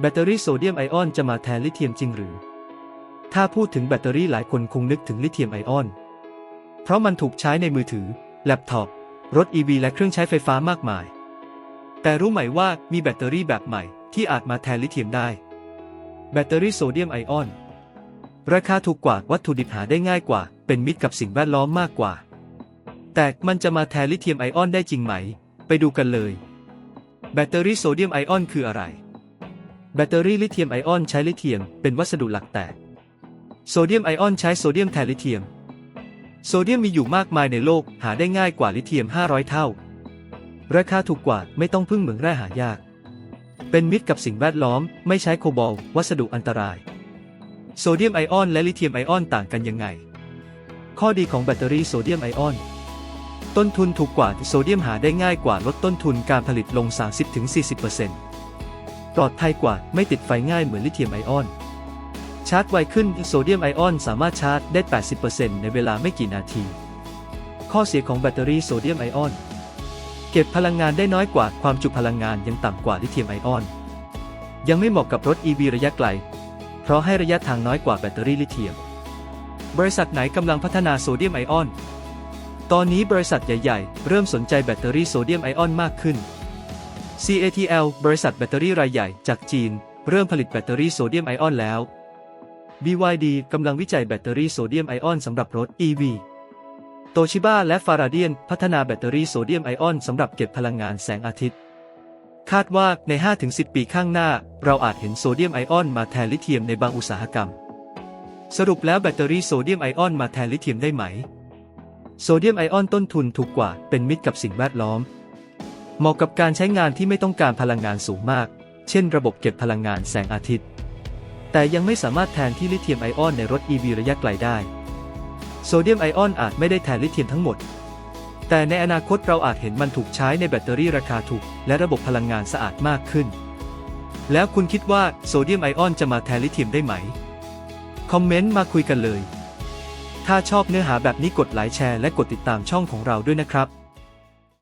แบตเตอรี่โซเดียมไอออนจะมาแทนลิเธียมจริงหรือ ถ้าพูดถึงแบตเตอรี่หลายคนคงนึกถึงลิเธียมไอออน เพราะมันถูกใช้ในมือถือ แล็ปท็อป รถ EV และเครื่องใช้ไฟฟ้ามากมาย แต่รู้ไหมว่ามีแบตเตอรี่แบบใหม่ที่อาจมาแทนลิเธียมได้ แบตเตอรี่โซเดียมไอออน ราคาถูกกว่าวัตถุดิบหาได้ง่ายกว่า เป็นมิตรกับสิ่งแวดล้อมมากกว่า แต่มันจะมาแทนลิเธียมไอออนได้จริงไหม ไปดูกันเลย แบตเตอรี่โซเดียมไอออนคืออะไร แบตเตอรี่ลิเธียมไอออนใช้ลิเธียมเป็นวัสดุหลักแต่ โซเดียมไอออนใช้โซเดียมแทนลิเธียม โซเดียมมีอยู่มากมายในโลกหาได้ง่ายกว่าลิเธียม 500 เท่า ราคาถูกกว่าไม่ต้องพึ่งเหมืองแร่หายาก เป็นมิตรกับสิ่งแวดล้อม ไม่ใช้โคบอลต์วัสดุอันตราย โซเดียมไอออนและลิเธียมไอออนต่างกันยังไง ข้อดีของแบตเตอรี่โซเดียมไอออน ต้นทุนถูกกว่าโซเดียมหาได้ง่ายกว่าลดต้นทุนการผลิตลง 30-40%ปลอดภัยกว่าไม่ติดไฟง่ายเหมือนลิเธียมไอออน ชาร์จไวขึ้นโซเดียมไอออนสามารถชาร์จได้ 80%ในเวลาไม่กี่นาที ข้อเสียของแบตเตอรี่โซเดียมไอออน เก็บพลังงานได้น้อยกว่าความจุพลังงานยังต่ำกว่าลิเธียมไอออน ยังไม่เหมาะกับรถ EV ระยะไกล เพราะให้ระยะทางน้อยกว่าแบตเตอรี่ลิเธียม บริษัทไหนกำลังพัฒนาโซเดียมไอออน ตอนนี้บริษัทใหญ่ๆ เริ่มสนใจแบตเตอรี่โซเดียมไอออนมากขึ้น CATL บริษัทแบตเตอรี่รายใหญ่จากจีน เริ่มผลิตแบตเตอรี่โซเดียมไอออนแล้ว BYD กำลังวิจัยแบตเตอรี่โซเดียมไอออนสำหรับรถ EV โตชิบ a และฟาราเดียนพัฒนาแบตเตอรี่โซเดียมไอออนสำหรับเก็บพลังงานแสงอาทิตย์ คาดว่าใน 5-10 ปีข้างหน้า เราอาจเห็นโซเดียมไอออนมาแทนลิเธียมในบางอุตสาหกรรม สรุปแล้วแบตเตอรี่โซเดียมไอออนมาแทนลิเธียมได้ไหม โซเดียมไอออนต้นทุนถูกกว่าเป็นมิตรกับสิ่งแวดล้อม เหมาะกับการใช้งานที่ไม่ต้องการพลังงานสูงมาก เช่นระบบเก็บพลังงานแสงอาทิตย์ แต่ยังไม่สามารถแทนที่ลิเธียมไอออนในรถ EV ระยะไกลได้โซเดียมไอออนอาจไม่ได้แทนลิเธียมทั้งหมด แต่ในอนาคตเราอาจเห็นมันถูกใช้ในแบตเตอรี่ราคาถูก และระบบพลังงานสะอาดมากขึ้น แล้วคุณคิดว่าโซเดียมไอออนจะมาแทนลิเธียมได้ไหม คอมเมนต์มาคุยกันเลย ถ้าชอบเนื้อหาแบบนี้กดไลค์แชร์และกดติดตามช่องของเราด้วยนะครับ